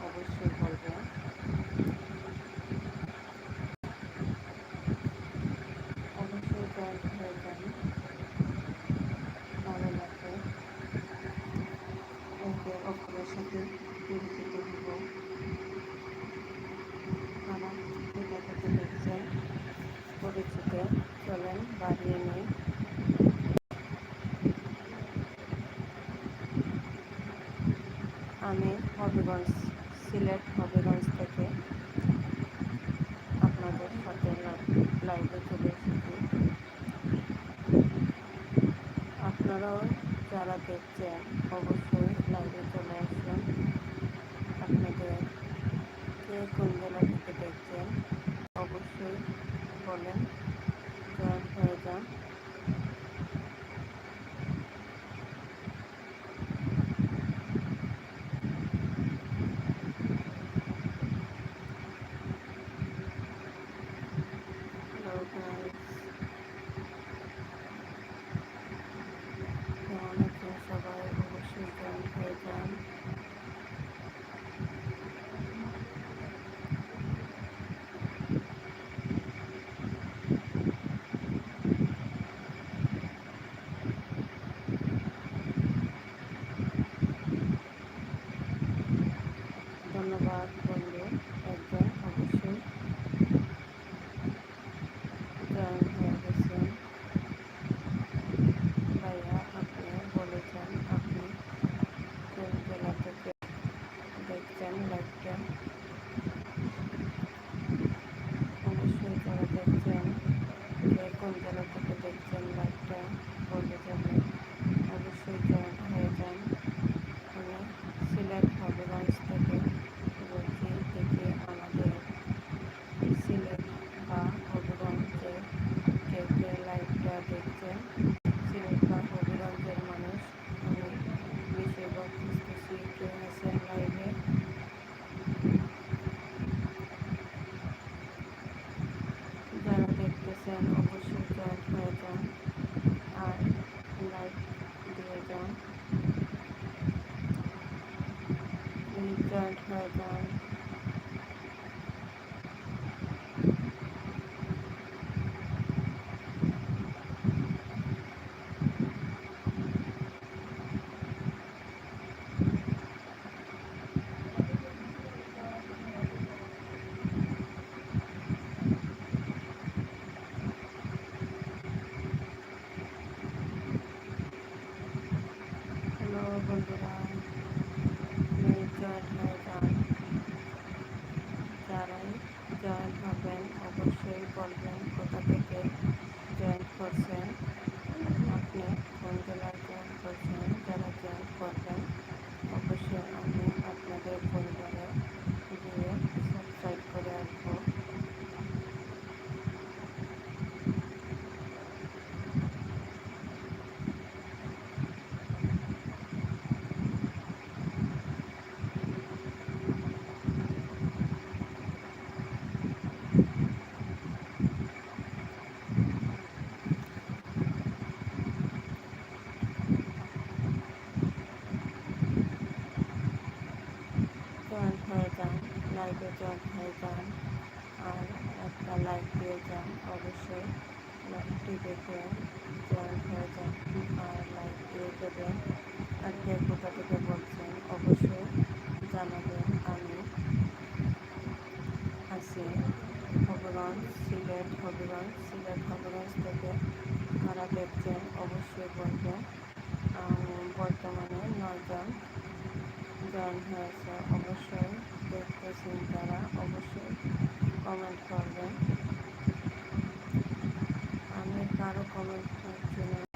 অবশ্যই বলব অবশ্যই জয়েন্ট ভালো লাগবে একে অপরের সাথে পরিচিত হব আমার এটা থেকে পরিচিত চলেন বাড়িয়ে নিয়ে আমি হবিগঞ্জ সিলেট হবিগঞ্জ থেকে আপনাদের সাথে লাইভে চলে এসেছি। আপনারাও যারা দেখছেন, অবশ্যই লাইভে চলে আসবেন। আপনাদের কে কোন জেলা থেকে দেখছেন, অবশ্যই বলেন জয়েন হয়ে যান Hello guys. কেমন আছেন সবাই অবশ্যই জয়েন হয়ে যান ধন্যবাদ বন্ধু একজন অবশ্যই জয়েন হয়ে গেছেন ভাইয়া আপনি বলেছেন আপনি কোন জেলা থেকে দেখছেন লাইভটা অবশ্যই যারা দেখছেন কে কোন জেলা থেকে দেখছেন লাইভটা বলে যাবেন অবশ্যই জয়েন হয়ে যান আমি সিলেট হবিগঞ্জ থেকে বলছি থেকে আমাদের সিলেট বা হবিগঞ্জে কে কে লাইভটা দেখছেন সিলেট বা হবিগঞ্জের মানুষ আমি বেশিরভাগ খুঁজতেছি কে আছেন লাইভে যারা দেখতেছেন অবশ্যই জয়েন হয়ে যান আর লাইক দিয়ে যান প্লিজ জয়েন হয়ে যান বন্ধুরা জয়েন হয়ে যান যারাই জয়েন হবেন অবশ্যই বলবেন কোথা থেকে জয়েন করছেন আপনি কোন জেলায় জয়েন করছেন যারা জয়েন করবেন অবশ্যই আমি আপনাদের পরিবারে গিয়ে সাবস্ক্রাইব করে আসব জয়েন হয়ে যান জয়েন হয়ে যান আর একটা লাইক দিয়ে যান, অবশ্যই লাইভটি দেখে জয়েন হয়ে যান আর লাইক দিয়ে দেবেন আর কে কোথা থেকে বলছেন অবশ্যই জানাবেন। আমি আছি হবিগঞ্জ সিলেট হবিগঞ্জ সিলেট হবিগঞ্জ থেকে কারা দেখছেন, অবশ্যই বলবেন। বর্তমানে নয়জন জয়েন হয়েছে অবশ্যই দেখতেছেন তারা অবশ্যই কমেন্ট করবেন। আমি কারও কমেন্ট করছি না।